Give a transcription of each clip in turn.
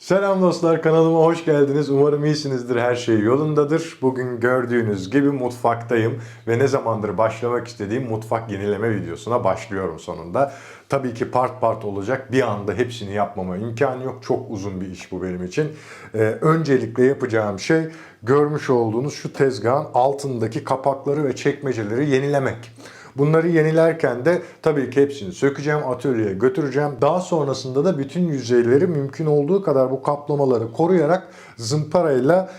Selam dostlar kanalıma hoş geldiniz. Umarım iyisinizdir. Her şey yolundadır. Bugün gördüğünüz gibi mutfaktayım ve ne zamandır başlamak istediğim mutfak yenileme videosuna başlıyorum sonunda. Tabii ki part part olacak. Bir anda hepsini yapmama imkanı yok. Çok uzun bir iş bu benim için. Ee, öncelikle yapacağım şey görmüş olduğunuz şu tezgahın altındaki kapakları ve çekmeceleri yenilemek. Bunları yenilerken de tabii ki hepsini sökeceğim, atölyeye götüreceğim. Daha sonrasında da bütün yüzeyleri mümkün olduğu kadar bu kaplamaları koruyarak zımparayla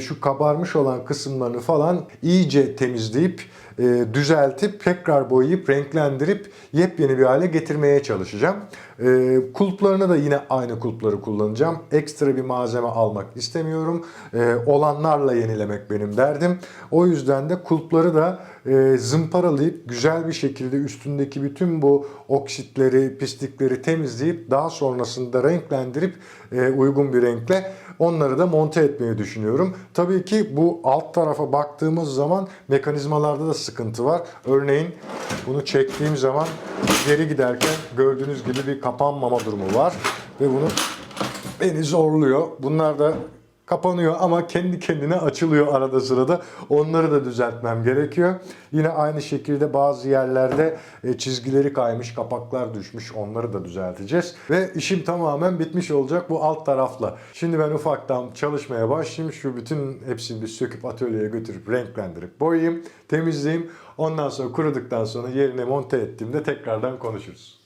şu kabarmış olan kısımlarını falan iyice temizleyip e, düzeltip tekrar boyayıp renklendirip yepyeni bir hale getirmeye çalışacağım. E, kulplarını da yine aynı kulpları kullanacağım. Ekstra bir malzeme almak istemiyorum. E, olanlarla yenilemek benim derdim. O yüzden de kulpları da e, zımparalayıp güzel bir şekilde üstündeki bütün bu oksitleri, pislikleri temizleyip daha sonrasında renklendirip e, uygun bir renkle onları da monte etmeyi düşünüyorum. Tabii ki bu alt tarafa baktığımız zaman mekanizmalarda da sıkıntı var. Örneğin bunu çektiğim zaman geri giderken gördüğünüz gibi bir kapanmama durumu var ve bunu beni zorluyor. Bunlar da kapanıyor ama kendi kendine açılıyor arada sırada. Onları da düzeltmem gerekiyor. Yine aynı şekilde bazı yerlerde e, çizgileri kaymış, kapaklar düşmüş. Onları da düzelteceğiz. Ve işim tamamen bitmiş olacak bu alt tarafla. Şimdi ben ufaktan çalışmaya başlayayım. Şu bütün hepsini bir söküp atölyeye götürüp renklendirip boyayayım, temizleyeyim. Ondan sonra kuruduktan sonra yerine monte ettiğimde tekrardan konuşuruz.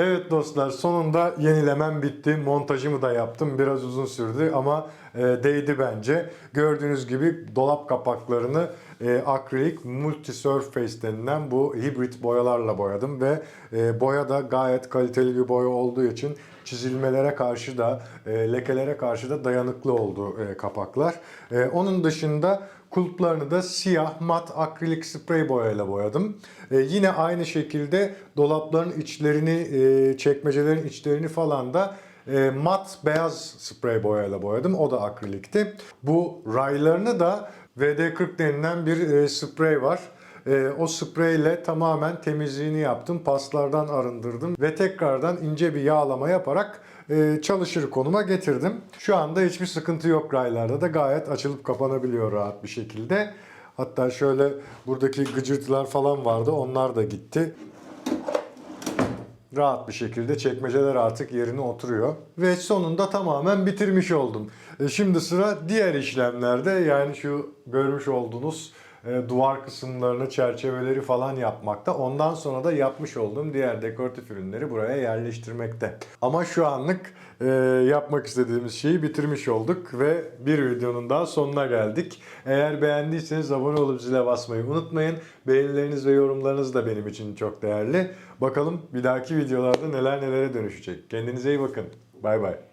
Evet dostlar sonunda yenilemem bitti. Montajımı da yaptım. Biraz uzun sürdü ama e, değdi bence. Gördüğünüz gibi dolap kapaklarını e, akrilik multi surface denilen bu hibrit boyalarla boyadım ve e, boya da gayet kaliteli bir boya olduğu için çizilmelere karşı da e, lekelere karşı da dayanıklı oldu e, kapaklar. E, onun dışında kulplarını da siyah mat akrilik sprey boyayla boyadım. E, yine aynı şekilde dolapların içlerini, e, çekmecelerin içlerini falan da e, mat beyaz sprey boyayla boyadım. O da akrilikti. Bu raylarını da VD40 denilen bir e, sprey var. E, o spreyle tamamen temizliğini yaptım. Paslardan arındırdım ve tekrardan ince bir yağlama yaparak çalışır konuma getirdim. Şu anda hiçbir sıkıntı yok raylarda da gayet açılıp kapanabiliyor rahat bir şekilde. Hatta şöyle buradaki gıcırtılar falan vardı onlar da gitti rahat bir şekilde çekmeceler artık yerine oturuyor. Ve sonunda tamamen bitirmiş oldum. E, Şimdi sıra diğer işlemlerde yani şu görmüş olduğunuz e, duvar kısımlarını, çerçeveleri falan yapmakta. Ondan sonra da yapmış olduğum diğer dekoratif ürünleri buraya yerleştirmekte. Ama şu anlık e, yapmak istediğimiz şeyi bitirmiş olduk ve bir videonun daha sonuna geldik. Eğer beğendiyseniz abone olup zile basmayı unutmayın. Beğenileriniz ve yorumlarınız da benim için çok değerli. Bakalım bir dahaki videolarda neler nelere dönüşecek. Kendinize iyi bakın. Bay bay.